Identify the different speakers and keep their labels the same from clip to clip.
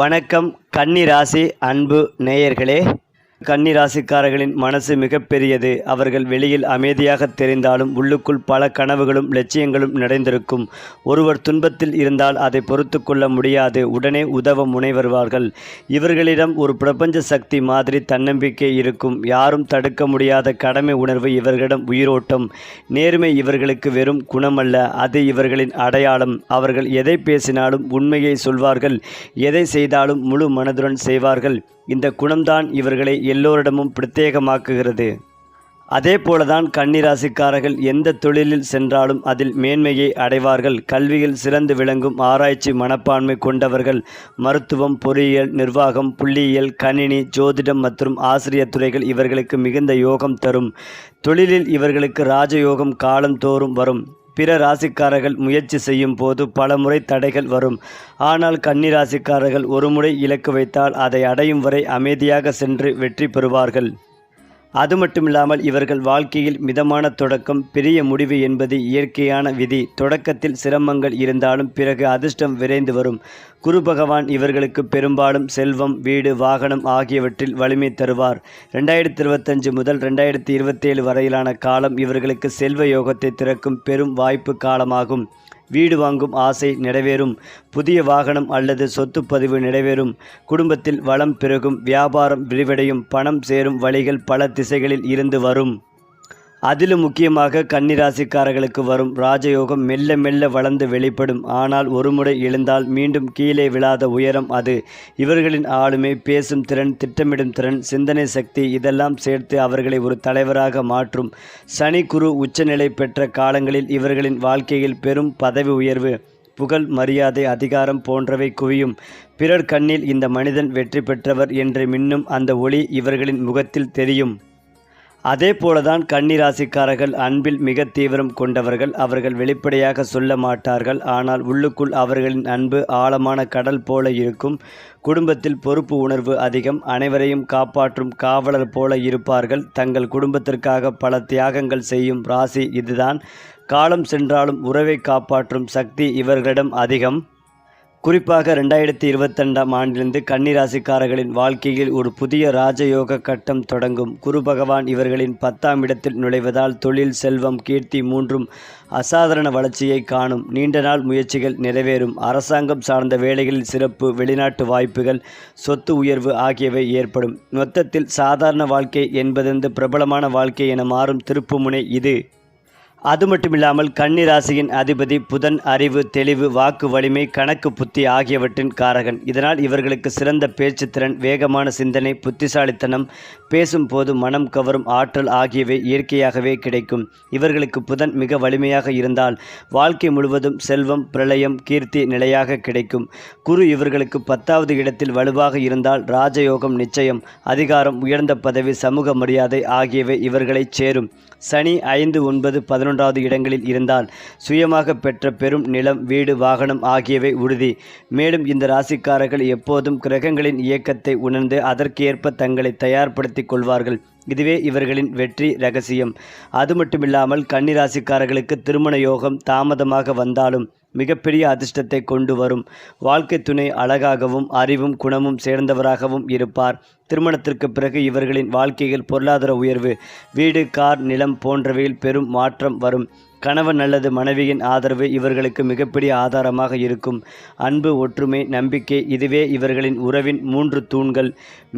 Speaker 1: வணக்கம் கன்னி ராசி அன்பு நேயர்களே. கன்னி ராசிக்காரர்களின் மனசு மிகப்பெரியது. அவர்கள் வெளியில் அமைதியாக தெரிந்தாலும் உள்ளுக்குள் பல கனவுகளும் லட்சியங்களும் நிறைந்திருக்கும். ஒருவர் துன்பத்தில் இருந்தால் அதை பொறுத்து கொள்ள முடியாது. உடனே உதவ முனைவருவார்கள். இவர்களிடம் ஒரு பிரபஞ்ச சக்தி மாதிரி தன்னம்பிக்கை இருக்கும். யாரும் தடுக்க முடியாத கடமை உணர்வு இவர்களிடம் உயிரோட்டம். நேர்மை இவர்களுக்கு வெறும் குணமல்ல. அது இவர்களின் அடையாளம். அவர்கள் எதை பேசினாலும் உண்மையை சொல்வார்கள். எதை செய்தாலும் முழு மனதுடன் செய்வார்கள். இந்த குணம்தான் இவர்களை எல்லோரிடமும் பிரத்யேகமாக்குகிறது. அதே போலதான் கன்னிராசிக்காரர்கள் எந்த தொழிலில் சென்றாலும் அதில் மேன்மையை அடைவார்கள். கல்வியில் சிறந்து விளங்கும் ஆராய்ச்சி மனப்பான்மை கொண்டவர்கள் மருத்துவம் பொறியியல் நிர்வாகம் புள்ளியியல் கணினி ஜோதிடம் மற்றும் ஆசிரியர் துறைகள் இவர்களுக்கு மிகுந்த யோகம் தரும். தொழிலில் இவர்களுக்கு ராஜயோகம் காலந்தோறும் வரும். பிற ராசிக்காரர்கள் முயற்சி செய்யும் போது பல முறை தடைகள் வரும். ஆனால் கன்னி ராசிக்காரர்கள் ஒரு முறை இலக்கு வைத்தால் அதை அடையும் வரை அமைதியாக சென்று வெற்றி பெறுவார்கள். அது மட்டுமில்லாமல் இவர்கள் வாழ்க்கையில் மிதமான தொடக்கம் பெரிய முடிவு என்பது இயற்கையான விதி. தொடக்கத்தில் சிரமங்கள் இருந்தாலும் பிறகு அதிர்ஷ்டம் விரைந்து வரும். குரு பகவான் இவர்களுக்கு பெரும்பாலும் செல்வம் வீடு வாகனம் ஆகியவற்றில் வலிமை தருவார். ரெண்டாயிரத்தி இருபத்தஞ்சு முதல் ரெண்டாயிரத்தி இருபத்தேழு வரையிலான காலம் இவர்களுக்கு செல்வ யோகத்தை திறக்கும் பெரும் வாய்ப்பு காலமாகும். வீடு வாங்கும் ஆசை நிறைவேறும். புதிய வாகனம் அல்லது சொத்து பதிவு நிறைவேறும். குடும்பத்தில் வளம் பெருகும் வியாபாரம் விரிவடையும் பணம் சேரும் வழிகள் பல திசைகளில் இருந்து வரும். அதிலும் முக்கியமாக கன்னிராசிக்காரர்களுக்கு வரும் ராஜயோகம் மெல்ல மெல்ல வளர்ந்து வெளிப்படும். ஆனால் ஒருமுறை எழுந்தால் மீண்டும் கீழே விழாத உயரம் அது. இவர்களின் ஆளுமை பேசும் திறன் திட்டமிடும் திறன் சிந்தனை சக்தி இதெல்லாம் சேர்த்து அவர்களை ஒரு தலைவராக மாற்றும். சனி குரு உச்சநிலை பெற்ற காலங்களில் இவர்களின் வாழ்க்கையில் பெரும் பதவி உயர்வு புகழ் மரியாதை அதிகாரம் போன்றவை குவியும். பிறர் கண்ணில் இந்த மனிதன் வெற்றி பெற்றவர் என்று மின்னும் அந்த ஒளி இவர்களின் முகத்தில் தெரியும். அதே போலதான் கன்னிராசிக்காரர்கள் அன்பில் மிக தீவிரம் கொண்டவர்கள் அவர்கள் வெளிப்படையாக சொல்ல மாட்டார்கள். ஆனால் உள்ளுக்குள் அவர்களின் அன்பு ஆழமான கடல் போல இருக்கும். குடும்பத்தில் பொறுப்பு உணர்வு அதிகம். அனைவரையும் காப்பாற்றும் காவலர் போல இருப்பார்கள். தங்கள் குடும்பத்திற்காக பல தியாகங்கள் செய்யும் ராசி இதுதான். காலம் சென்றாலும் உறவை காப்பாற்றும் சக்தி இவர்களிடம் அதிகம். குறிப்பாக ரெண்டாயிரத்தி இருபத்தெண்டாம் ஆண்டிலிருந்து கன்னிராசிக்காரர்களின் வாழ்க்கையில் ஒரு புதிய ராஜயோக கட்டம் தொடங்கும். குரு பகவான் இவர்களின் பத்தாம் இடத்தில் நுழைவதால் தொழில் செல்வம் கீர்த்தி மூன்றும் அசாதாரண வளர்ச்சியை காணும். நீண்ட நாள் முயற்சிகள் நிறைவேறும். அரசாங்கம் சார்ந்த வேலைகளில் சிறப்பு வெளிநாட்டு வாய்ப்புகள் சொத்து உயர்வு ஆகியவை ஏற்படும். மொத்தத்தில் சாதாரண வாழ்க்கை என்பதென்று பிரபலமான வாழ்க்கை என மாறும். திருப்புமுனை இது. அது மட்டுமில்லாமல் கன்னி ராசியின் அதிபதி புதன் அறிவு தெளிவு வாக்கு வலிமை கணக்கு புத்தி ஆகியவற்றின் காரகன். இதனால் இவர்களுக்கு சிறந்த பேச்சு திறன் வேகமான சிந்தனை புத்திசாலித்தனம் பேசும்போது மனம் கவரும் ஆற்றல் ஆகியவை இயற்கையாகவே கிடைக்கும். இவர்களுக்கு புதன் மிக வலிமையாக இருந்தால் வாழ்க்கை முழுவதும் செல்வம் பிரளயம் கீர்த்தி நிலையாக கிடைக்கும். குரு இவர்களுக்கு பத்தாவது இடத்தில் வலுவாக இருந்தால் ராஜயோகம் நிச்சயம் அதிகாரம் உயர்ந்த பதவி சமூக மரியாதை ஆகியவை இவர்களைச் சேரும். சனி ஐந்து ஒன்பது பதினொன்றாவது இடங்களில் இருந்தால் சுயமாக பெற்ற பெரும் நிலம் வீடு வாகனம் ஆகியவை உறுதி. மேலும் இந்த ராசிக்காரர்கள் எப்போதும் கிரகங்களின் இயக்கத்தை உணர்ந்து அதற்கேற்ப தங்களை தயார்படுத்திக் கொள்வார்கள். இதுவே இவர்களின் வெற்றி ரகசியம். அது மட்டுமில்லாமல் கன்னிராசிக்காரர்களுக்கு திருமண யோகம் தாமதமாக வந்தாலும் மிகப்பெரிய அதிர்ஷ்டத்தை கொண்டு வரும். வாழ்க்கை துணை அழகாகவும் அறிவும் குணமும் சேர்ந்தவராகவும் இருப்பார். திருமணத்திற்கு பிறகு இவர்களின் வாழ்க்கையில் பொருளாதார உயர்வு வீடு கார் நிலம் போன்றவையில் பெரும் மாற்றம் வரும். கணவன் அல்லது மனைவியின் ஆதரவு இவர்களுக்கு மிகப்பெரிய ஆதாரமாக இருக்கும். அன்பு ஒற்றுமை நம்பிக்கை இதுவே இவர்களின் உறவின் மூன்று தூண்கள்.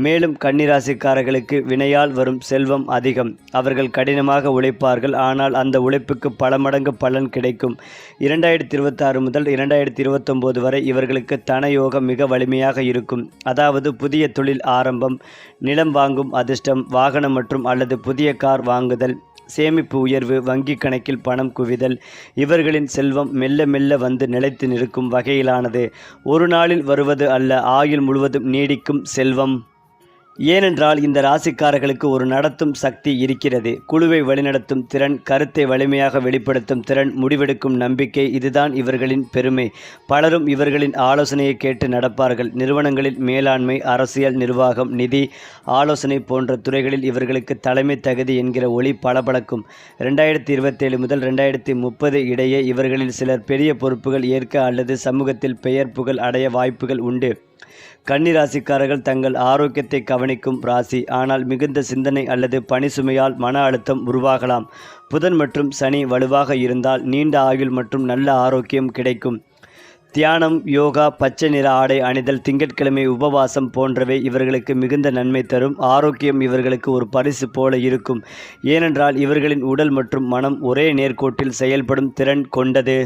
Speaker 1: மேலும் கன்னிராசிக்காரர்களுக்கு வினையால் வரும் செல்வம் அதிகம். அவர்கள் கடினமாக உழைப்பார்கள் ஆனால் அந்த உழைப்புக்கு பல மடங்கு பலன் கிடைக்கும். இரண்டாயிரத்தி இருபத்தாறு முதல் இரண்டாயிரத்தி இருபத்தொம்போது வரை இவர்களுக்கு தன யோகம் மிக வலிமையாக இருக்கும். அதாவது புதிய தொழில் ஆரம்பம் நிலம் வாங்கும் அதிர்ஷ்டம் வாகனம் மற்றும் அல்லது புதிய கார் வாங்குதல் சேமிப்பு உயர்வு வங்கி கணக்கில் பணம் குவிதல் இவர்களின் செல்வம் மெல்ல மெல்ல வந்து நிலைத்து நிற்கும் வகையிலானது. ஒரு நாளில் வருவது அல்ல ஆயுள் முழுவதும் நீடிக்கும் செல்வம். ஏனென்றால் இந்த ராசிக்காரர்களுக்கு ஒரு நடத்தும் சக்தி இருக்கிறது. குழுவை வழிநடத்தும் திறன் கருத்தை வலிமையாக வெளிப்படுத்தும் திறன் முடிவெடுக்கும் நம்பிக்கை இதுதான் இவர்களின் பெருமை. பலரும் இவர்களின் ஆலோசனையை கேட்டு நடப்பார்கள். நிறுவனங்களில் மேலாண்மை அரசியல் நிர்வாகம் நிதி ஆலோசனை போன்ற துறைகளில் இவர்களுக்கு தலைமை தகுதி என்கிற ஒளி பளபளக்கும். ரெண்டாயிரத்தி இருபத்தேழு முதல் ரெண்டாயிரத்தி முப்பது இடையே இவர்களில் சிலர் பெரிய பொறுப்புகள் ஏற்க அல்லது சமூகத்தில் பெயர் புகழ் அடைய வாய்ப்புகள் உண்டு. கன்னிராசிக்காரர்கள் தங்கள் ஆரோக்கியத்தை கவனிக்கும் ராசி. ஆனால் மிகுந்த சிந்தனை அல்லது பணி சுமையால் மன அழுத்தம் உருவாகலாம். புதன் மற்றும் சனி வலுவாக இருந்தால் நீண்ட ஆயுள் மற்றும் நல்ல ஆரோக்கியம் கிடைக்கும். தியானம் யோகா பச்சை நிற ஆடை அணிதல் திங்கட்கிழமை உபவாசம் போன்றவை இவர்களுக்கு மிகுந்த நன்மை தரும். ஆரோக்கியம் இவர்களுக்கு ஒரு பரிசு போல இருக்கும். ஏனென்றால் இவர்களின் உடல் மற்றும் மனம் ஒரே நேர்கோட்டில் செயல்படும் திறன் கொண்டது.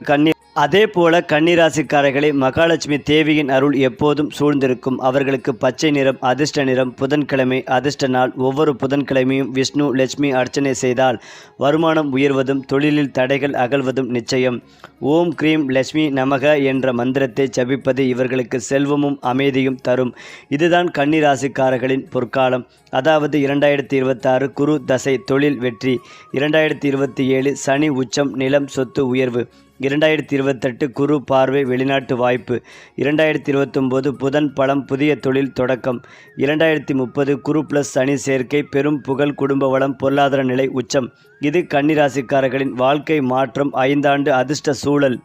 Speaker 1: கண்ணீர் அதே போல கன்னிராசிக்காரர்களை மகாலட்சுமி தேவியின் அருள் எப்போதும் சூழ்ந்திருக்கும். அவர்களுக்கு பச்சை நிறம் அதிர்ஷ்ட நிறம் புதன்கிழமை அதிர்ஷ்ட நாள் ஒவ்வொரு புதன்கிழமையும் விஷ்ணு லட்சுமி அர்ச்சனை செய்தால் வருமானம் உயர்வதும் தொழிலில் தடைகள் அகழ்வதும் நிச்சயம். ஓம் கிரீம் லட்சுமி நமக என்ற மந்திரத்தை ஜபிப்பது இவர்களுக்கு செல்வமும் அமைதியும் தரும். இதுதான் கன்னிராசிக்காரர்களின் பொற்காலம். அதாவது இரண்டாயிரத்தி இருபத்தாறு குரு தசை தொழில் வெற்றி. இரண்டாயிரத்தி இருபத்தி ஏழு சனி உச்சம் நிலம் சொத்து உயர்வு. இரண்டாயிரத்தி இருபத்தெட்டு குரு பார்வை வெளிநாட்டு வாய்ப்பு இரண்டாயிரத்தி இருபத்தொம்போது புதன் பழம் புதிய தொழில் தொடக்கம் இரண்டாயிரத்தி முப்பது குரு ப்ளஸ் சனி சேர்க்கை பெரும் புகழ் குடும்ப வளம் பொருளாதார நிலை உச்சம். இது கன்னிராசிக்காரர்களின் வாழ்க்கை மாற்றம் ஐந்தாண்டு அதிர்ஷ்ட சூழல்.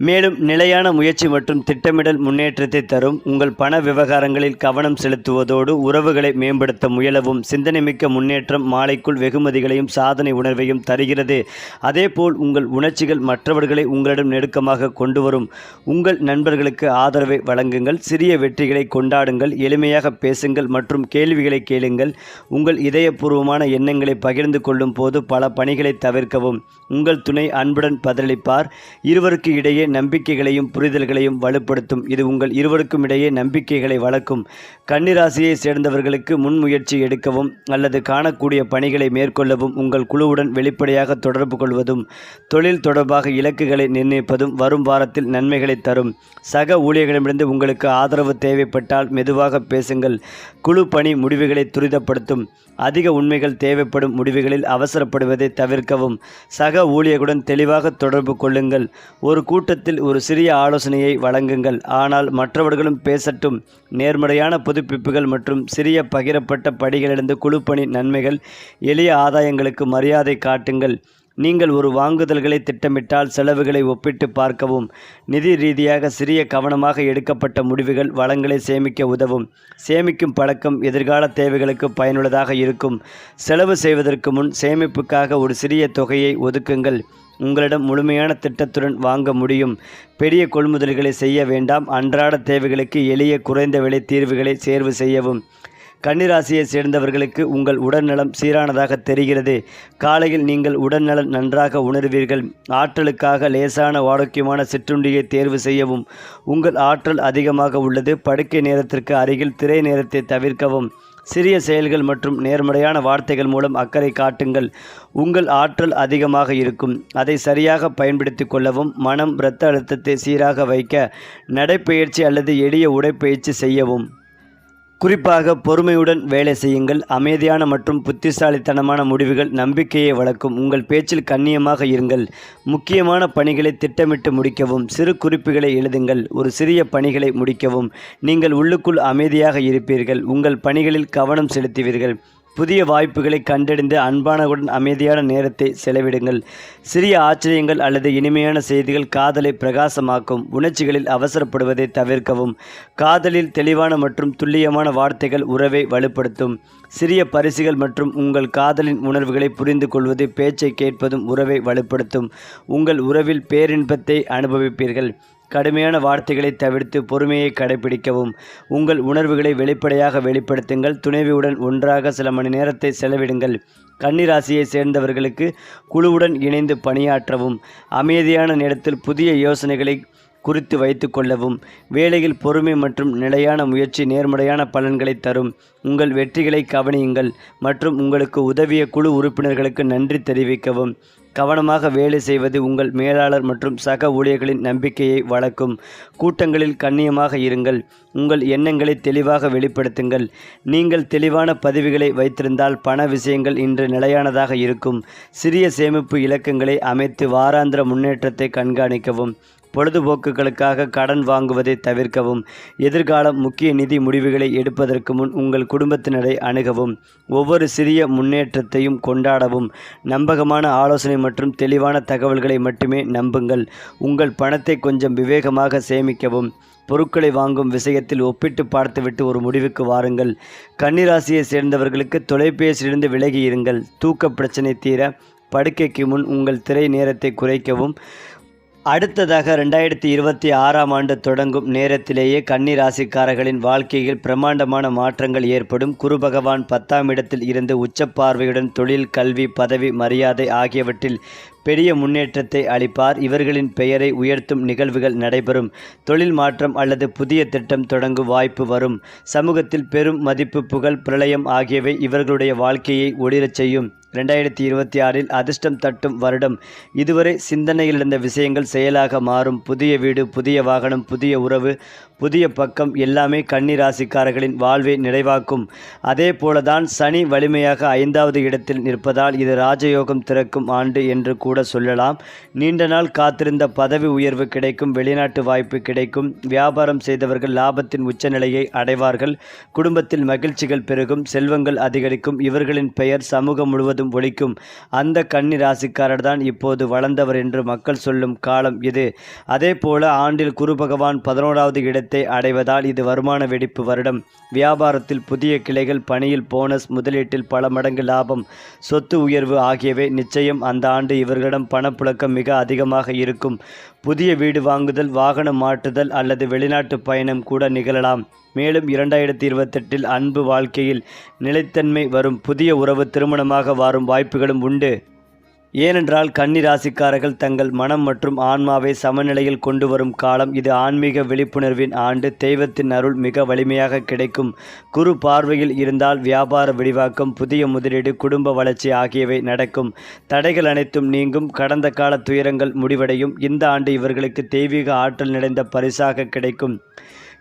Speaker 1: மேலும் நிலையான முயற்சி மற்றும் திட்டமிடல் முன்னேற்றத்தை தரும் உங்கள் பண விவகாரங்களில் கவனம் செலுத்துவதோடு உறவுகளை மேம்படுத்த முயலவும் சிந்தனைமிக்க முன்னேற்றம் மாலைக்குள் வெகுமதிகளையும் சாதனை உணர்வையும் தருகிறது. அதேபோல் உங்கள் உணர்ச்சிகள் மற்றவர்களை உங்களிடம் நெருக்கமாக கொண்டு வரும் உங்கள் நண்பர்களுக்கு ஆதரவை வழங்குங்கள் சிறிய வெற்றிகளை கொண்டாடுங்கள் எளிமையாக பேசுங்கள் மற்றும் கேள்விகளை கேளுங்கள். உங்கள் இதயபூர்வமான எண்ணங்களை பகிர்ந்து கொள்ளும் போது பல பணிகளை தவிர்க்கவும். உங்கள் துணை அன்புடன் பதிலளிப்பார். இருவருக்கு இடையே நம்பிக்கைகளையும் புரிதல்களையும் வலுப்படுத்தும். இது உங்கள் இருவருக்கும் இடையே நம்பிக்கைகளை வளர்க்கும். கன்னிராசியை சேர்ந்தவர்களுக்கு முன்முயற்சி எடுக்கவும் அல்லது காணக்கூடிய பணிகளை மேற்கொள்ளவும் உங்கள் குழுவுடன் வெளிப்படையாக தொடர்பு கொள்வதும் தொழில் தொடர்பாக இலக்குகளை நிர்ணயிப்பதும் வரும் வாரத்தில் நன்மைகளை தரும். சக ஊழியர்களிடமிருந்து உங்களுக்கு ஆதரவு தேவைப்பட்டால் மெதுவாக பேசுங்கள். குழு பணி முடிவுகளை துரிதப்படுத்தும். அதிக உண்மைகள் தேவைப்படும் முடிவுகளில் அவசரப்படுவதை தவிர்க்கவும். சக ஊழியர்களுடன் தெளிவாக தொடர்பு கொள்ளுங்கள். ஒரு கூட்டத்தில் ஒரு சிறிய ஆலோசனையை வழங்குங்கள். ஆனால் மற்றவர்களும் பேசட்டும். நேர்மறையான புதுப்பிப்புகள் மற்றும் சிறிய பகிரப்பட்ட படிகளிலிருந்து குழுப்பணி நன்மைகள் எளிய ஆதாயங்களுக்கு மரியாதை காட்டுங்கள். நீங்கள் ஒரு வாங்குதல்களை திட்டமிட்டால் செலவுகளை ஒப்பிட்டு பார்க்கவும். நிதி ரீதியாக சிறிய கவனமாக எடுக்கப்பட்ட முடிவுகள் வளங்களை சேமிக்க உதவும். சேமிக்கும் பழக்கம் எதிர்கால தேவைகளுக்கு பயனுள்ளதாக இருக்கும். செலவு செய்வதற்கு முன் சேமிப்புக்காக ஒரு சிறிய தொகையை ஒதுக்குங்கள். உங்களிடம் முழுமையான திட்டத்துடன் வாங்க முடியும். பெரிய கொள்முதல்களை செய்ய வேண்டாம். அன்றாட தேவைகளுக்கு எளிய குறைந்த விலை தீர்வுகளை தேர்வு செய்யவும். கன்னிராசியை சேர்ந்தவர்களுக்கு உங்கள் உடல்நலம் சீரானதாக தெரிகிறது. காலையில் நீங்கள் உடல்நலம் நன்றாக உணர்வீர்கள். ஆற்றலுக்காக லேசான ஆரோக்கியமான சிற்றுண்டியை தேர்வு செய்யவும். உங்கள் ஆற்றல் அதிகமாக உள்ளது. படுக்கை நேரத்திற்கு அருகில் திரை நேரத்தை தவிர்க்கவும். சிறிய செயல்கள் மற்றும் நேர்மறையான வார்த்தைகள் மூலம் அக்கறை காட்டுங்கள். உங்கள் ஆற்றல் அதிகமாக இருக்கும். அதை சரியாக பயன்படுத்தி கொள்ளவும் மனம் இரத்த அழுத்தத்தை சீராக வைக்க நடைப்பயிற்சி அல்லது எளிய உடைப்பயிற்சி செய்யவும். குறிப்பாக பொறுமையுடன் வேலை செய்யுங்கள் அமைதியான மற்றும் புத்திசாலித்தனமான முடிவுகள் நம்பிக்கையை வளர்க்கும். உங்கள் பேச்சில் கண்ணியமாக இருங்கள். முக்கியமான பணிகளை திட்டமிட்டு முடிக்கவும் சிறு குறிப்புகளை எழுதுங்கள். ஒரு சிறிய பணிகளை முடிக்கவும். நீங்கள் உள்ளுக்குள் அமைதியாக இருப்பீர்கள். உங்கள் பணிகளில் கவனம் செலுத்துவீர்கள். புதிய வாய்ப்புகளை கண்டறிந்து அன்பானவுடன் அமைதியான நேரத்தை செலவிடுங்கள். சிறிய ஆச்சரியங்கள் அல்லது இனிமையான செய்திகள் காதலை பிரகாசமாக்கும் உணர்ச்சிகளில் அவசரப்படுவதை தவிர்க்கவும். காதலில் தெளிவான மற்றும் துல்லியமான வார்த்தைகள் உறவை வலுப்படுத்தும். சிறிய பரிசுகள் மற்றும் உங்கள் காதலின் உணர்வுகளை புரிந்து கொள்வது பேச்சை கேட்பதும் உறவை வலுப்படுத்தும். உங்கள் உறவில் பேரின்பத்தை அனுபவிப்பீர்கள். கடுமையான வார்த்தைகளை தவிர்த்து பொறுமையை கடைபிடிக்கவும் உங்கள் உணர்வுகளை வெளிப்படையாக வெளிப்படுத்துங்கள். துணைவியுடன் ஒன்றாக சில மணி நேரத்தை செலவிடுங்கள். கன்னிராசியை சேர்ந்தவர்களுக்கு குழுவுடன் இணைந்து பணியாற்றவும். அமைதியான நேரத்தில் புதிய யோசனைகளை குறித்து வைத்து கொள்ளவும் வேலையில் பொறுமை மற்றும் நிலையான முயற்சி நேர்மறையான பலன்களை தரும். உங்கள் வெற்றிகளை கவனியுங்கள் மற்றும் உங்களுக்கு உதவிய குழு உறுப்பினர்களுக்கு நன்றி தெரிவிக்கவும். கவனமாக வேலை செய்வது உங்கள் மேலாளர் மற்றும் சக ஊழியர்களின் நம்பிக்கையை வளர்க்கும். கூட்டங்களில் கண்ணியமாக இருங்கள். உங்கள் எண்ணங்களை தெளிவாக வெளிப்படுத்துங்கள். நீங்கள் தெளிவான பதிவுகளை வைத்திருந்தால் பண விஷயங்கள் இன்று நிலையானதாக இருக்கும். சிறிய சேமிப்பு இலக்கங்களை அமைத்து வாராந்திர முன்னேற்றத்தை கண்காணிக்கவும். பொழுதுபோக்குகளுக்காக கடன் வாங்குவதை தவிர்க்கவும் எதிர்காலம் முக்கிய நிதி முடிவுகளை எடுப்பதற்கு முன் உங்கள் குடும்பத்தினரை அணுகவும் ஒவ்வொரு சிறிய முன்னேற்றத்தையும் கொண்டாடவும். நம்பகமான ஆலோசனை மற்றும் தெளிவான தகவல்களை மட்டுமே நம்புங்கள். உங்கள் பணத்தை கொஞ்சம் விவேகமாக சேமிக்கவும் பொருட்களை வாங்கும் விஷயத்தில் ஒப்பிட்டு பார்த்துவிட்டு ஒரு முடிவுக்கு வாருங்கள். கன்னிராசியை சேர்ந்தவர்களுக்கு தொலைபேசியிலிருந்து விலகி இருங்கள் தூக்க பிரச்சனை தீர படுக்கைக்கு முன் உங்கள் திரை நேரத்தை குறைக்கவும் அடுத்ததாக ரெண்டாயிரத்தி இருபத்தி ஆறாம் ஆண்டு தொடங்கும் நேரத்திலேயே கன்னி ராசிக்காரர்களின் வாழ்க்கையில் பிரம்மாண்டமான மாற்றங்கள் ஏற்படும். குரு பகவான் பத்தாம் இடத்தில் இருந்து உச்சப்பார்வையுடன் தொழில் கல்வி பதவி மரியாதை ஆகியவற்றில் பெரிய முன்னேற்றத்தை அளிப்பார். இவர்களின் பெயரை உயர்த்தும் நிகழ்வுகள் நடைபெறும். தொழில் மாற்றம் அல்லது புதிய திட்டம் தொடங்கும் வாய்ப்பு வரும். சமூகத்தில் பெரும் மதிப்பு புகழ் பிரளயம் ஆகியவை இவர்களுடைய வாழ்க்கையை ஒளிரச் செய்யும். ரெண்டாயிரத்தி இருபத்தி ஆறில் அதிர்ஷ்டம் தட்டும் வருடம். இதுவரை சிந்தனையில் இருந்த விஷயங்கள் செயலாக மாறும். புதிய வீடு புதிய வாகனம் புதிய உறவு புதிய பக்கம் எல்லாமே கன்னி ராசிக்காரர்களின் வாழ்வை நிறைவாக்கும். அதே போலதான் சனி வலிமையாக ஐந்தாவது இடத்தில் நிற்பதால் இது ராஜயோகம் திறக்கும் ஆண்டு என்று கூட சொல்லலாம். நீண்ட நாள் காத்திருந்த பதவி உயர்வு கிடைக்கும் வெளிநாட்டு வாய்ப்பு கிடைக்கும். வியாபாரம் செய்தவர்கள் லாபத்தின் உச்சநிலையை அடைவார்கள். குடும்பத்தில் மகிழ்ச்சிகள் பெருகும் செல்வங்கள் அதிகரிக்கும். இவர்களின் பெயர் சமூகம் முழுவதும் ஒழிக்கும். அந்த கன்னி ராசிக்காரர் தான் இப்போது வளர்ந்தவர் என்று மக்கள் சொல்லும் காலம் இது. அதே போல ஆண்டில் குரு பகவான் பதினோராவது இடத்தை அடைவதால் இது வருமான வெடிப்பு வருடம். வியாபாரத்தில் புதிய கிளைகள் பணியில் போனஸ் முதலீட்டில் பல மடங்கு லாபம் சொத்து உயர்வு ஆகியவை நிச்சயம் அந்த ஆண்டு இவர்களிடம் பணப்புழக்கம் மிக அதிகமாக இருக்கும். புதிய வீடு வாங்குதல் வாகனம் மாற்றுதல் அல்லது வெளிநாட்டு பயணம் கூட நிகழலாம். மேலும் இரண்டாயிரத்தி இருபத்தெட்டில் அன்பு வாழ்க்கையில் நிலைத்தன்மை வரும் புதிய உறவு திருமணமாக வாரும் வாய்ப்புகளும் உண்டு. ஏனென்றால் கன்னி ராசிக்காரர்கள் தங்கள் மனம் மற்றும் ஆன்மாவை சமநிலையில் கொண்டு வரும் காலம் இது ஆன்மீக விழிப்புணர்வின் ஆண்டு. தெய்வத்தின் அருள் மிக வலிமையாக கிடைக்கும். குரு பார்வையில் இருந்தால் வியாபார விரிவாக்கம் புதிய முதலீடு குடும்ப வளர்ச்சி ஆகியவை நடக்கும். தடைகள் அனைத்தும் நீங்கும். கடந்த கால துயரங்கள் முடிவடையும். இந்த ஆண்டு இவர்களுக்கு தெய்வீக ஆற்றல் நிறைந்த பரிசாக கிடைக்கும்.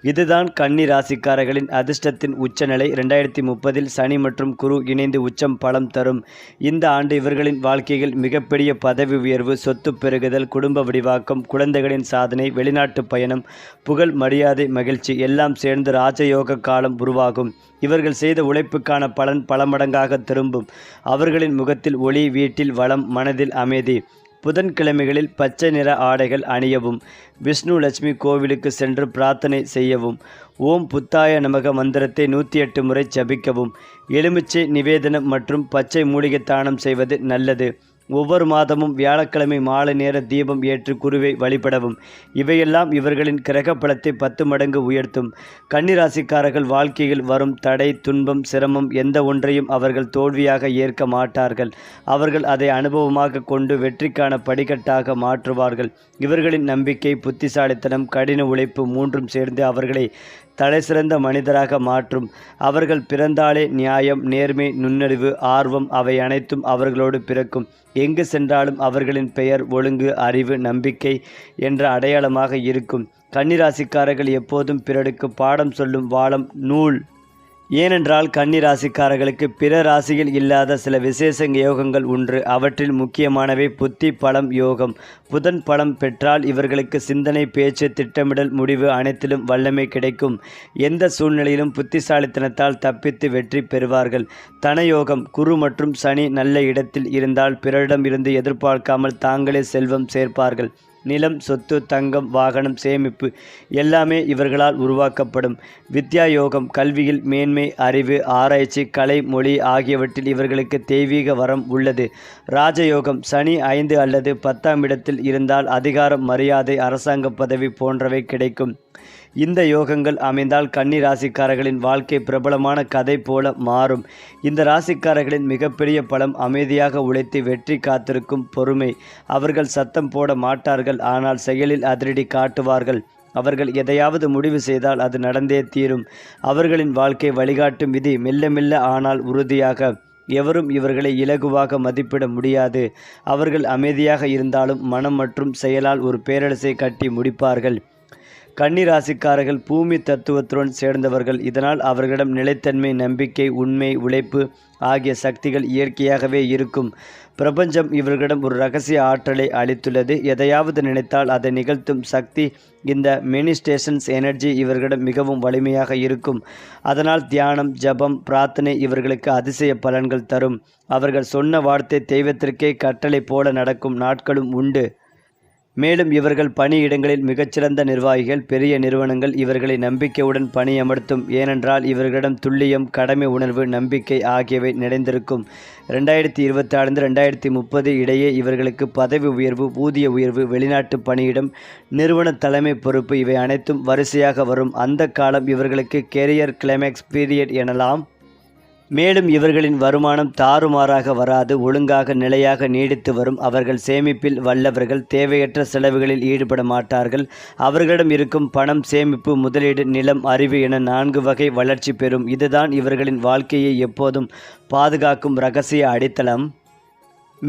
Speaker 1: இதுதான் கன்னி ராசிக்காரர்களின் அதிர்ஷ்டத்தின் உச்சநிலை. ரெண்டாயிரத்தி முப்பதில் சனி மற்றும் குரு இணைந்து உச்சம் பலம் தரும். இந்த ஆண்டு இவர்களின் வாழ்க்கையில் மிகப்பெரிய பதவி உயர்வு சொத்து பெருகுதல் குடும்ப விடிவாக்கம் குழந்தைகளின் சாதனை வெளிநாட்டு பயணம் புகழ் மரியாதை மகிழ்ச்சி எல்லாம் சேர்ந்து ராஜயோக காலம் உருவாகும். இவர்கள் செய்த உழைப்புக்கான பலன் பல மடங்காக திரும்பும். அவர்களின் முகத்தில் ஒளி வீட்டில் வளம் மனதில் அமைதி. புதன்கிழமைகளில் பச்சை நிற ஆடைகள் அணியவும். விஷ்ணு லட்சுமி கோவிலுக்கு சென்று பிரார்த்தனை செய்யவும். ஓம் புத்தாய நமக மந்திரத்தை நூற்றி எட்டு முறை ஜபிக்கவும். எலுமிச்சை நிவேதனம் மற்றும் பச்சை மூலிகை தானம் செய்வது நல்லது. ஒவ்வொரு மாதமும் வியாழக்கிழமை மாலை நேர தீபம் ஏற்று குருவை வழிபடவும். இவையெல்லாம் இவர்களின் கிரக பலத்தை பத்து மடங்கு உயர்த்தும். கன்னிராசிக்காரர்கள் வாழ்க்கையில் வரும் தடை துன்பம் சிரமம் எந்த ஒன்றையும் அவர்கள் தோல்வியாக ஏற்க மாட்டார்கள். அவர்கள் அதை அனுபவமாக கொண்டு வெற்றிக்கான படிக்கட்டாக மாற்றுவார்கள். இவர்களின் நம்பிக்கை புத்திசாலித்தனம் கடின உழைப்பு மூன்றும் சேர்ந்து அவர்களை தலை சிறந்த மனிதராக மாற்றும். அவர்கள் பிறந்தாலே நியாயம் நேர்மை நுண்ணறிவு ஆர்வம் அவை அனைத்தும் அவர்களோடு பிறக்கும். எங்கு சென்றாலும் அவர்களின் பெயர் ஒழுங்கு அறிவு நம்பிக்கை என்ற அடையாளமாக இருக்கும். கன்னிராசிக்காரர்கள் எப்போதும் பிறருக்கு பாடம் சொல்லும் வாழம் நூல். ஏனென்றால் கன்னி ராசிக்காரர்களுக்கு பிற ராசியில் இல்லாத சில விசேஷ யோகங்கள் உண்டு அவற்றில் முக்கியமானவை புத்தி பலம் யோகம். புதன் பலம் பெற்றால் இவர்களுக்கு சிந்தனை பேச்சு திட்டமிடல் முடிவு அனைத்திலும் வல்லமை கிடைக்கும். எந்த சூழ்நிலையிலும் புத்திசாலித்தனத்தால் தப்பித்து வெற்றி பெறுவார்கள். தனயோகம் குரு மற்றும் சனி நல்ல இடத்தில் இருந்தால் பிறரிடம் இருந்து எதிர்பார்க்காமல் தாங்களே செல்வம் சேர்ப்பார்கள். நிலம் சொத்து தங்கம் வாகனம் சேமிப்பு எல்லாமே இவர்களால் உருவாக்கப்படும். வித்யா யோகம் கல்வியில் மேன்மை அறிவு ஆராய்ச்சி கலை மொழி ஆகியவற்றில் இவர்களுக்கு தெய்வீக வரம் உள்ளது. ராஜயோகம் சனி ஐந்து அல்லது பத்தாம் இடத்தில் இருந்தால் அதிகாரம் மரியாதை அரசாங்க பதவி போன்றவை கிடைக்கும். இந்த யோகங்கள் அமைந்தால் கன்னி ராசிக்காரர்களின் வாழ்க்கை பிரபலமான கதை போல மாறும். இந்த ராசிக்காரர்களின் மிகப்பெரிய பலம் அமைதியாக உழைத்து வெற்றி காத்திருக்கும் பொறுமை. அவர்கள் சத்தம் போட மாட்டார்கள் ஆனால் செயலில் அதிரடி காட்டுவார்கள். அவர்கள் எதையாவது முடிவு செய்தால் அது நடந்தே தீரும். அவர்களின் வாழ்க்கை வழிகாட்டும் விதி மெல்ல மெல்ல ஆனால் உறுதியாக. எவரும் இவர்களை இலகுவாக மதிப்பிட முடியாது. அவர்கள் அமைதியாக இருந்தாலும் மனம் மற்றும் செயலால் ஒரு பேரரசை கட்டி முடிப்பார்கள். கன்னிராசிக்காரர்கள் பூமி தத்துவத்துடன் சேர்ந்தவர்கள். இதனால் அவர்களிடம் நிலைத்தன்மை நம்பிக்கை உண்மை உழைப்பு ஆகிய சக்திகள் இயற்கையாகவே இருக்கும். பிரபஞ்சம் இவர்களிடம் ஒரு ரகசிய ஆற்றலை அளித்துள்ளது. எதையாவது நினைத்தால் அதை நிகழ்த்தும் சக்தி இந்த மெனிஸ்டேஷன்ஸ் எனர்ஜி இவர்களிடம் மிகவும் வலிமையாக இருக்கும். அதனால் தியானம் ஜபம் பிரார்த்தனை இவர்களுக்கு அதிசய பலன்கள் தரும். அவர்கள் சொன்ன வார்த்தை தெய்வத்திற்கே கட்டளை போல நடக்கும் நாட்களும் உண்டு. மேலும் இவர்கள் பணியிடங்களில் மிகச்சிறந்த நிர்வாகிகள் பெரிய நிறுவனங்கள் இவர்களை நம்பிக்கையுடன் பணியமர்த்தும். ஏனென்றால் இவர்களிடம் துல்லியம் கடமை உணர்வு நம்பிக்கை ஆகியவை நிறைந்திருக்கும். ரெண்டாயிரத்தி இருபத்தாறு ரெண்டாயிரத்தி முப்பது இடையே இவர்களுக்கு பதவி உயர்வு ஊதிய உயர்வு வெளிநாட்டு பணியிடம் நிறுவன தலைமை பொறுப்பு இவை அனைத்தும் வரிசையாக வரும். அந்த காலம் இவர்களுக்கு கெரியர் கிளைமேக்ஸ் பீரியட் எனலாம். மேலும் இவர்களின் வருமானம் தாறுமாறாக வராது ஒழுங்காக நிலையாக நீடித்து வரும். அவர்கள் சேமிப்பில் வல்லவர்கள் தேவையற்ற செலவுகளில் ஈடுபட மாட்டார்கள். அவர்களிடம் இருக்கும் பணம் சேமிப்பு முதலீடு நிலம் அறிவு என நான்கு வகை வளர்ச்சி பெறும். இதுதான் இவர்களின் வாழ்க்கையை எப்போதும் பாதுகாக்கும் ரகசிய அடித்தளம்.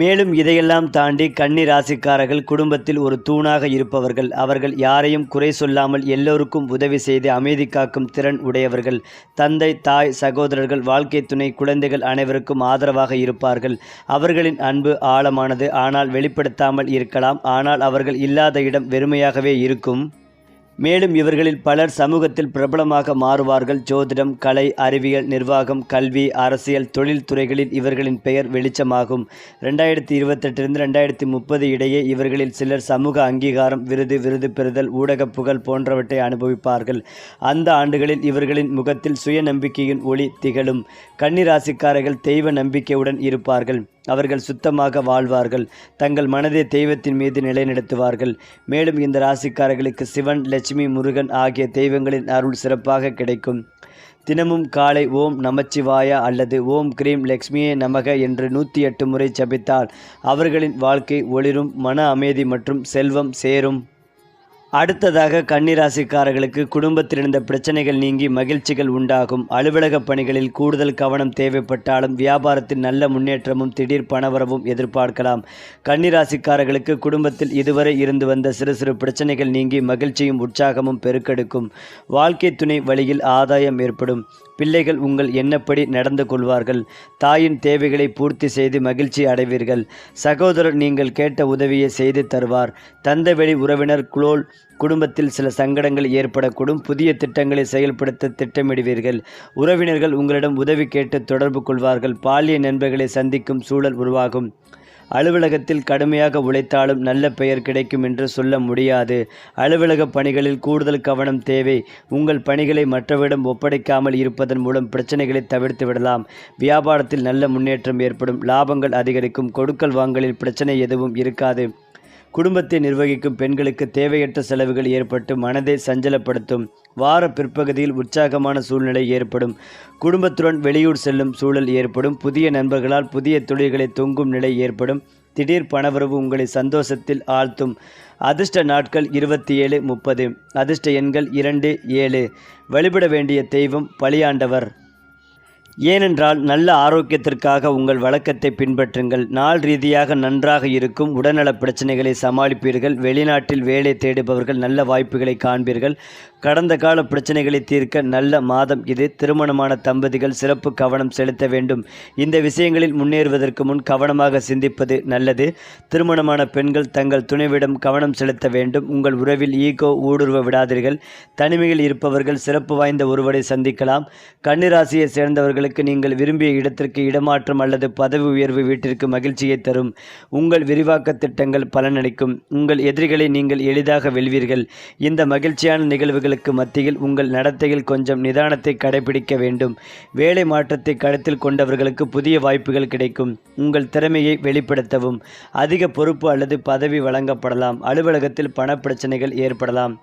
Speaker 1: மேலும் இதையெல்லாம் தாண்டி கன்னி ராசிக்காரர்கள் குடும்பத்தில் ஒரு தூணாக இருப்பவர்கள். அவர்கள் யாரையும் குறை சொல்லாமல் எல்லோருக்கும் உதவி செய்து அமைதி காக்கும் திறன் உடையவர்கள். தந்தை தாய் சகோதரர்கள் வாழ்க்கை துணை குழந்தைகள் அனைவருக்கும் ஆதரவாக இருப்பார்கள். அவர்களின் அன்பு ஆழமானது. ஆனால் வெளிப்படுத்தாமல் இருக்கலாம். ஆனால் அவர்கள் இல்லாத இடம் வெறுமையாகவே இருக்கும். மேலும் இவர்களில் பலர் சமூகத்தில் பிரபலமாக மாறுவார்கள். ஜோதிடம் கலை அறிவியல் நிர்வாகம் கல்வி அரசியல் தொழில் துறைகளில் இவர்களின் பெயர் வெளிச்சமாகும். ரெண்டாயிரத்தி இருபத்தெட்டிலிருந்து ரெண்டாயிரத்தி முப்பது இடையே இவர்களில் சிலர் சமூக அங்கீகாரம் விருது விருது பெறுதல் ஊடக புகழ் போன்றவற்றை அனுபவிப்பார்கள். அந்த ஆண்டுகளில் இவர்களின் முகத்தில் சுயநம்பிக்கையின் ஒளி திகழும். கன்னிராசிக்காரர்கள் தெய்வ நம்பிக்கையுடன் இருப்பார்கள். அவர்கள் சுத்தமாக வாழ்வார்கள். தங்கள் மனதை தெய்வத்தின் மீது நிலைநிறுத்துவார்கள். மேலும் இந்த ராசிக்காரர்களுக்கு சிவன் லட்சுமி லட்சுமி முருகன் ஆகிய தெய்வங்களின் அருள் சிறப்பாக கிடைக்கும். தினமும் காலை ஓம் நமச்சிவாயா அல்லது ஓம் கிரீம் லக்ஷ்மியே நமக என்று நூற்றி எட்டு முறை ஜபித்தால் அவர்களின் வாழ்க்கை ஒளிரும் மன அமைதி மற்றும் செல்வம் சேரும். அடுத்ததாக கன்னிராசிக்காரர்களுக்கு குடும்பத்தில் இருந்த பிரச்சனைகள் நீங்கி மகிழ்ச்சிகள் உண்டாகும். அலுவலக பணிகளில் கூடுதல் கவனம் தேவைப்பட்டாலும் வியாபாரத்தில் நல்ல முன்னேற்றமும் திடீர் பணவரவும் எதிர்பார்க்கலாம். கன்னிராசிக்காரர்களுக்கு குடும்பத்தில் இதுவரை இருந்து வந்த சிறு சிறு பிரச்சனைகள் நீங்கி மகிழ்ச்சியும் உற்சாகமும் பெருக்கெடுக்கும். வாழ்க்கை துணை வழியில் ஆதாயம் ஏற்படும். பிள்ளைகள் உங்கள் எண்ணப்படி நடந்து கொள்வார்கள். தாயின் தேவைகளை பூர்த்தி செய்து மகிழ்ச்சி அடைவீர்கள். சகோதரர் நீங்கள் கேட்ட உதவியை செய்து தருவார். தந்தவெளி உறவினர் குளோல் குடும்பத்தில் சில சங்கடங்கள் ஏற்படக்கூடும். புதிய திட்டங்களை செயல்படுத்த திட்டமிடுவீர்கள். உறவினர்கள் உங்களிடம் உதவி கேட்டு தொடர்பு கொள்வார்கள். பாலிய நண்பர்களை சந்திக்கும் சூழல் உருவாகும். அலுவலகத்தில் கடுமையாக உழைத்தாலும் நல்ல பெயர் கிடைக்கும் என்று சொல்ல முடியாது. அலுவலக பணிகளில் கூடுதல் கவனம் தேவை. உங்கள் பணிகளை மற்றவரிடம் ஒப்படைக்காமல் இருப்பதன் மூலம் பிரச்சனைகளை தவிர்த்து விடலாம். வியாபாரத்தில் நல்ல முன்னேற்றம் ஏற்படும். லாபங்கள் அதிகரிக்கும். கொடுக்கல் வாங்கலில் பிரச்சனை எதுவும் இருக்காது. குடும்பத்தை நிர்வகிக்கும் பெண்களுக்கு தேவையற்ற செலவுகள் ஏற்பட்டு மனதை சஞ்சலப்படுத்தும் வார பிற்பகுதியில் உற்சாகமான சூழ்நிலை ஏற்படும். குடும்பத்துடன் வெளியூர் செல்லும் சூழல் ஏற்படும். புதிய நண்பர்களால் புதிய தொழில்களை தொங்கும் நிலை ஏற்படும். திடீர் பணவரவு உங்களை சந்தோஷத்தில் ஆழ்த்தும். அதிர்ஷ்ட நாட்கள் இருபத்தி ஏழு முப்பது. அதிர்ஷ்ட எண்கள் இரண்டு ஏழு. வழிபட வேண்டிய தெய்வம் பலியாண்டவர் ஏனென்றால் நல்ல ஆரோக்கியத்திற்காக உங்கள் வழக்கத்தை பின்பற்றுங்கள். நாள் ரீதியாக நன்றாக இருக்கும். உடல்நல பிரச்சனைகளை சமாளிப்பீர்கள். வெளிநாட்டில் வேலை தேடுபவர்கள் நல்ல வாய்ப்புகளை காண்பீர்கள். கடந்த கால பிரச்சனைகளை தீர்க்க நல்ல மாதம் இது. திருமணமான தம்பதிகள் சிறப்பு கவனம் செலுத்த வேண்டும். இந்த விஷயங்களில் முன்னேறுவதற்கு முன் கவனமாக சிந்திப்பது நல்லது. திருமணமான பெண்கள் தங்கள் துணைவிடம் கவனம் செலுத்த வேண்டும். உங்கள் உறவில் ஈகோ ஊடுருவ விடாதீர்கள். தனிமையில் இருப்பவர்கள் சிறப்பு வாய்ந்த ஒருவரை சந்திக்கலாம். கன்னிராசியை உங்களுக்கு நீங்கள் விரும்பிய இடத்திற்கு இடமாற்றம் அல்லது பதவி உயர்வு வீட்டிற்கு மகிழ்ச்சியை தரும். உங்கள் விரிவாக்க திட்டங்கள் பலனளிக்கும். உங்கள் எதிரிகளை நீங்கள் எளிதாக வெல்வீர்கள். இந்த மகிழ்ச்சியான நிகழ்வுகளுக்கு மத்தியில் உங்கள் நடத்தையில் கொஞ்சம் நிதானத்தை கடைபிடிக்க வேண்டும். வேலை மாற்றத்தை கருத்தில் கொண்டவர்களுக்கு புதிய வாய்ப்புகள் கிடைக்கும். உங்கள் திறமையை வெளிப்படுத்தவும். அதிக பொறுப்பு அல்லது பதவி வழங்கப்படலாம். அலுவலகத்தில் பணப்பிரச்சனைகள் ஏற்படலாம்.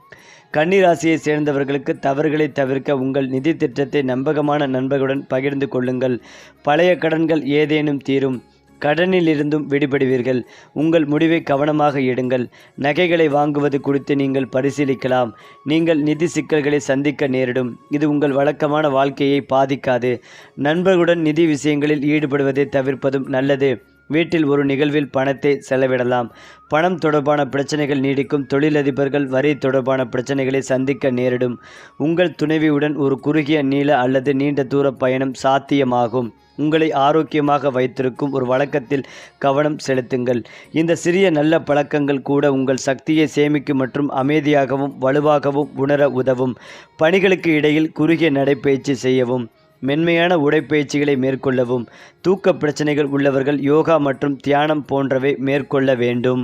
Speaker 1: கன்னிராசியை சேர்ந்தவர்களுக்கு தவறுகளை தவிர்க்க உங்கள் நிதி திட்டத்தை நம்பகமான நண்பர்களுடன் பகிர்ந்து கொள்ளுங்கள். பழைய கடன்கள் ஏதேனும் தீரும். கடனிலிருந்தும் விடுபடுவீர்கள். உங்கள் முடிவை கவனமாக எடுங்கள். நகைகளை வாங்குவது குறித்து நீங்கள் பரிசீலிக்கலாம். நீங்கள் நிதி சிக்கல்களை சந்திக்க நேரிடும். இது உங்கள் வழக்கமான வாழ்க்கையை பாதிக்காது. நண்பர்களுடன் நிதி விஷயங்களில் ஈடுபடுவதை தவிர்ப்பதும் நல்லது. வீட்டில் ஒரு நிகழ்வில் பணத்தை செலவிடலாம். பணம் தொடர்பான பிரச்சனைகள் நீடிக்கும். தொழிலதிபர்கள் வரி தொடர்பான பிரச்சனைகளை சந்திக்க நேரிடும். உங்கள் துணைவியுடன் ஒரு குறுகிய நீள அல்லது நீண்ட தூர பயணம் சாத்தியமாகும். உங்களை ஆரோக்கியமாக வைத்திருக்கும் ஒரு வழக்கத்தில் கவனம் செலுத்துங்கள். இந்த சிறிய நல்ல பழக்கங்கள் கூட உங்கள் சக்தியை சேமிக்கும் மற்றும் அமைதியாகவும் வலுவாகவும் உணர உதவும். பணிகளுக்கு இடையில் குறுகிய நடைப்பயிற்சி செய்யவும். மென்மையான உடைப்பயிற்சிகளை மேற்கொள்ளவும் தூக்க பிரச்சனைகள் உள்ளவர்கள் யோகா மற்றும் தியானம் போன்றவை மேற்கொள்ள வேண்டும்.